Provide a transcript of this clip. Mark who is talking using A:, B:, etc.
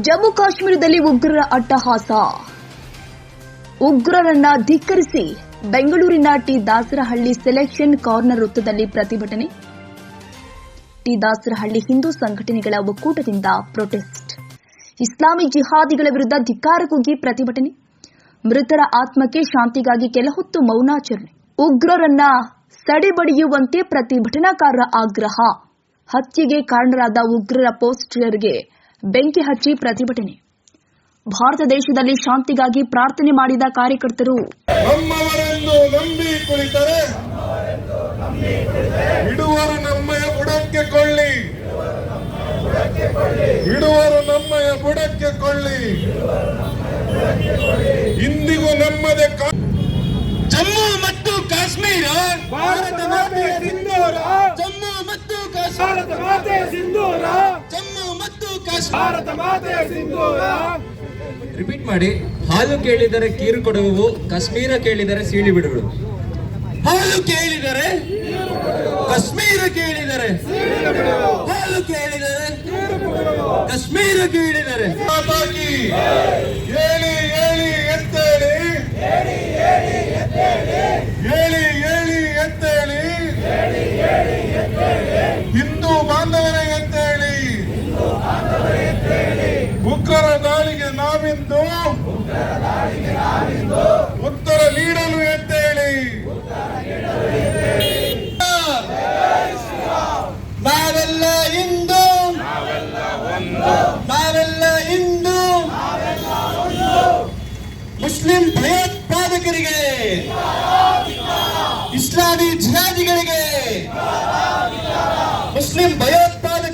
A: ಜಮ್ಮು ಕಾಶ್ಮೀರದಲ್ಲಿ ಉಗ್ರರ ಅಟ್ಟಹಾಸ. ಉಗ್ರರನ್ನ ಧಿಕ್ಕರಿಸಿ ಬೆಂಗಳೂರಿನ ಟಿ ದಾಸರಹಳ್ಳಿ ಸೆಲೆಕ್ಷನ್ ಕಾರ್ನರ್ ವೃತ್ತದಲ್ಲಿ ಪ್ರತಿಭಟನೆ. ಟಿ ದಾಸರಹಳ್ಳಿ ಹಿಂದೂ ಸಂಘಟನೆಗಳ ಒಕ್ಕೂಟದಿಂದ ಪ್ರೊಟೆಸ್ಟ್. ಇಸ್ಲಾಮಿ ಜಿಹಾದಿಗಳ ವಿರುದ್ಧ ಧಿಕ್ಕಾರ ಕೂಗಿ ಪ್ರತಿಭಟನೆ. ಮೃತರ ಆತ್ಮಕ್ಕೆ ಶಾಂತಿಗಾಗಿ ಕೆಲಹೊತ್ತು ಮೌನಾಚರಣೆ. ಉಗ್ರರನ್ನ ಸಡೆಬಡಿಯುವಂತೆ ಪ್ರತಿಭಟನಾಕಾರರ ಆಗ್ರಹ. ಹತ್ಯೆಗೆ ಕಾರಣರಾದ ಉಗ್ರರ ಪೋಸ್ಟರ್ಗೆ ಬೆಂಕಿ ಹಚ್ಚಿ ಪ್ರತಿಭಟನೆ. ಭಾರತ ದೇಶದಲ್ಲಿ ಶಾಂತಿಗಾಗಿ ಪ್ರಾರ್ಥನೆ ಮಾಡಿದ ಕಾರ್ಯಕರ್ತರು.
B: ನಮ್ಮವರೆಂದು ನಂಬಿ ಕುಳಿತರೆ. ಇಡುವರು ನಮ್ಮಯ ಬುಡಕ್ಕೆ ಕೊಳ್ಳಿ. ಇಡುವರು ನಮ್ಮಯ ಬುಡಕ್ಕೆ ಕೊಳ್ಳಿ. ಇಂದಿಗೂ ನಮ್ಮದೇ
C: ಜಮ್ಮು ಮತ್ತು ಕಾಶ್ಮೀರ.
B: ಭಾರತ ಮಾತೆಯ ಸಿಂಧೂರ.
C: ಜಮ್ಮು ಮತ್ತು ಕಾಶ್ಮೀರ.
B: ಭಾರತ ಮಾತೆಯ ಸಿಂಧೂರ.
D: ರಿಪೀಟ್ ಮಾಡಿ. ಹಾಲು ಕೇಳಿದರೆ ಕೀರು ಕೊಡುವು ಕಾಶ್ಮೀರ ಕೇಳಿದರೆ ಸೀಳಿ ಬಿಡುವುದು
C: ಹಾಲು ಕೇಳಿದರೆ ಕಾಶ್ಮೀರ ಕೇಳಿದರೆ ಹಾಲು ಕೇಳಿದರೆ ಕಾಶ್ಮೀರ ಕೇಳಿದರೆ.
B: ನಾವಿಂದು ಉತ್ತರ ನೀಡಲು ಎಂತೇಳಿ
C: ನಾವೆಲ್ಲ ಇಂದು ನಾವೆಲ್ಲ ಇಂದು ಮುಸ್ಲಿಂ ಭಯೋತ್ಪಾದಕರಿಗೆ. ಇಸ್ಲಾಮಿ ಜಿಹಾದಿಗಳಿಗೆ. ಮುಸ್ಲಿಂ ಭಯೋತ್ಪಾದಕರಿಗೆ.